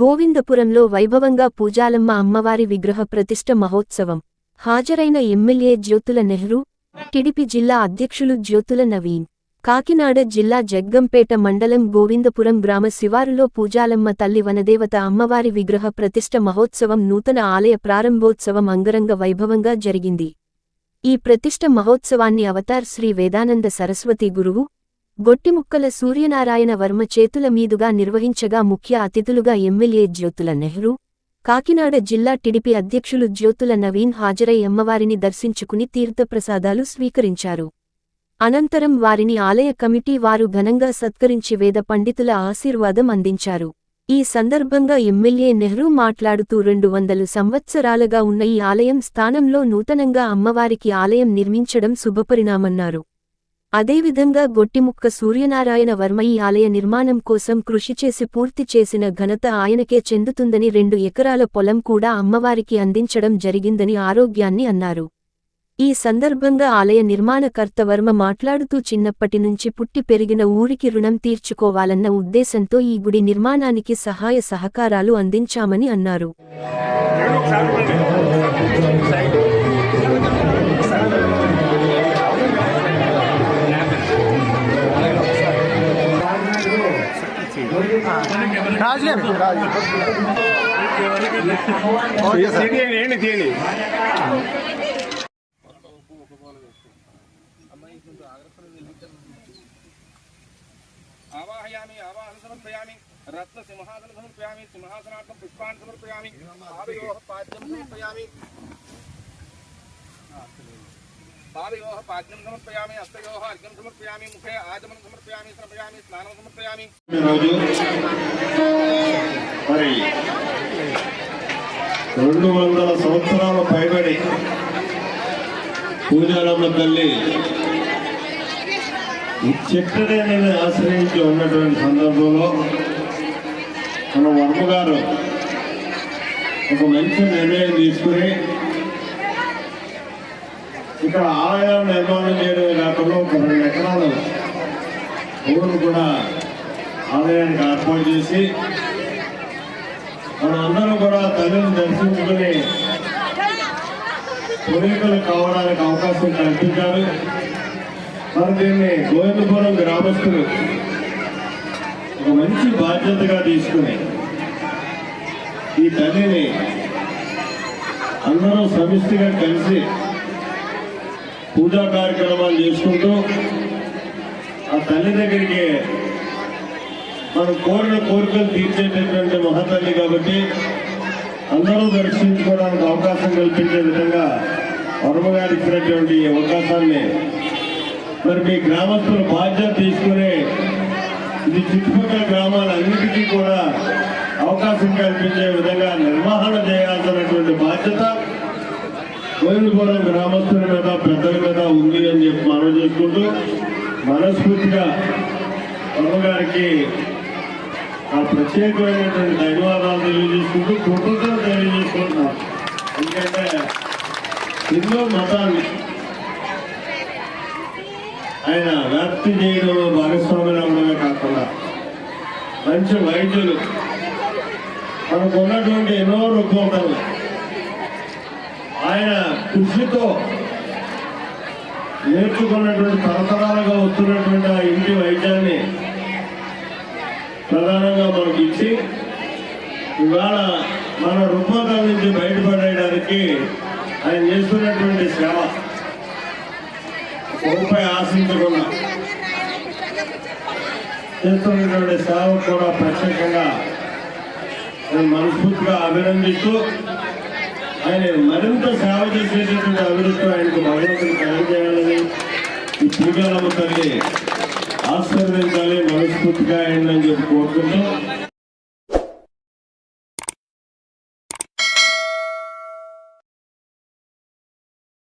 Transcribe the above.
గోవిందపురంలో వైభవంగా పూజాలమ్మ అమ్మవారి విగ్రహ ప్రతిష్ఠ మహోత్సవం. హాజరైన ఎమ్మెల్యే జ్యోతుల నెహ్రూ టిడిపి జిల్లా అధ్యక్షులు జ్యోతుల నవీన్ కాకినాడ జిల్లా జగ్గంపేట మండలం గోవిందపురం గ్రామ శివారులో పూజాలమ్మ తల్లి వనదేవత అమ్మవారి విగ్రహ ప్రతిష్ఠ మహోత్సవం నూతన ఆలయ ప్రారంభోత్సవం అంగరంగ వైభవంగా జరిగింది. ఈ ప్రతిష్ఠ మహోత్సవాన్ని అవతార్ శ్రీ వేదానంద సరస్వతి గురువు గొట్టిముక్కల సూర్యనారాయణ వర్మ చేతుల మీదుగా నిర్వహించగా ముఖ్య అతిథులుగా ఎమ్మెల్యే జ్యోతుల నెహ్రూ కాకినాడ జిల్లా టిడిపి అధ్యక్షులు జ్యోతుల నవీన్ హాజరై అమ్మవారిని దర్శించుకుని తీర్థప్రసాదాలు స్వీకరించారు. అనంతరం వారిని ఆలయ కమిటీ వారు ఘనంగా సత్కరించి వేద పండితుల ఆశీర్వాదం అందించారు. ఈ సందర్భంగా ఎమ్మెల్యే నెహ్రూ మాట్లాడుతూ రెండు వందలు సంవత్సరాలుగా ఉన్న ఈ ఆలయం స్థానంలో నూతనంగా అమ్మవారికి ఆలయం నిర్మించడం శుభపరిణామన్నారు. అదేవిధంగా గొట్టిముక్క సూర్యనారాయణ వర్మ ఈ ఆలయ నిర్మాణం కోసం కృషి చేసి పూర్తి చేసిన ఘనత ఆయనకే చెందుతుందని రెండు ఎకరాల పొలం కూడా అమ్మవారికి అందించడం జరిగిందని ఆరోగ్యాన్ని అన్నారు. ఈ సందర్భంగా ఆలయ నిర్మాణకర్త వర్మ మాట్లాడుతూ చిన్నప్పటి నుంచి పుట్టి పెరిగిన ఊరికి రుణం తీర్చుకోవాలన్న ఉద్దేశంతో ఈ గుడి నిర్మాణానికి సహాయ సహకారాలు అందించామని అన్నారు. రాజుగారు ఓకే సార్ తీయండి తీయండి ఆవాహయామి ఆవాహన సమర్పయామి రత్న సింహాసన సమర్పయామి సింహాసనార్థం పుష్పాన్ని సమర్పయామి పాదయోహ పాద్యం సమర్పయామి పాదయోహ పాద్యం సమర్పయామి హస్తయోహ అర్ఘ్యం సమర్పయామి ముఖే ఆచమనం సమర్పయామి సమర్పయామి స్నానం సమర్పయామి మరి రెండు వందల సంవత్సరాల పైబడి పూజారమ్మ తల్లి ఈ చెట్టనే నేను ఆశ్రయించి ఉన్నటువంటి సందర్భంలో మన వర్మ గారు ఒక మంచి నిర్ణయం తీసుకుని ఇక్కడ ఆలయాన్ని నిర్మాణం చేయడమే కాకుండా ఒక రెండు ఎకరాలు ఊరు కూడా ఆలయానికి ఏర్పాటు చేసి మన అందరం కూడా తల్లిని దర్శించుకుని పూర్వీకులు కావడానికి అవకాశం కల్పించారు. మరి దీన్ని గోవిందపురం గ్రామస్తులు ఒక మంచి బాధ్యతగా తీసుకుని ఈ తల్లిని అందరూ సమిష్టిగా కలిసి పూజా కార్యక్రమాలు చేసుకుంటూ ఆ తల్లి దగ్గరికి మనం కోరిన కోరికలు తీర్చేటటువంటి మహాతల్లి కాబట్టి అందరూ దర్శించుకోవడానికి అవకాశం కల్పించే విధంగా వర్మగారు ఇచ్చినటువంటి అవకాశాన్ని మరి మీ గ్రామస్తుల బాధ్యత తీసుకునే ఇది చుట్టుపక్కల గ్రామాలన్నిటికీ కూడా అవకాశం కల్పించే విధంగా నిర్వహణ చేయాల్సినటువంటి బాధ్యత గోవిందపురం గ్రామస్తుల మీద పెద్దల మీద ఉంది అని చెప్పి మనం చేసుకుంటూ మనస్ఫూర్తిగా అమ్మగారికి ఆ ప్రత్యేకమైనటువంటి ధన్యవాదాలు తెలియజేసుకుంటూ కృతజ్ఞతలు తెలియజేసుకుంటున్నాం. ఎందుకంటే హిందూ మతాన్ని ఆయన వ్యాప్తి చేయడంలో భాగస్వామ్యం అవ్వడమే కాకుండా మంచి వైద్యులు మనకు ఉన్నటువంటి ఎన్నో రుగ్మతలు ఆయన కృషితో నేర్చుకున్నటువంటి తరతరాలుగా వస్తున్నటువంటి ఆ ఇంటి వైద్యాన్ని ప్రధానంగా మనకి ఇచ్చి ఇవాళ మన రుగ్మతల నుంచి బయటపడేయడానికి ఆయన చేస్తున్నటువంటి సేవ రూపాయి ఆశించకుండా చేస్తున్నటువంటి సేవ కూడా ప్రత్యేకంగా నేను మనస్ఫూర్తిగా అభినందిస్తూ ఆయన మరింత సేవ చేసేటటువంటి అభివృద్ధి ఆయనకు భగవంతుని కలిగజేయాలని ఈ పూజలమ్మ తల్లి ఆశీర్వదించాలి మనస్ఫూర్తిగా అయిందని చెప్పి కోరుకుంటూ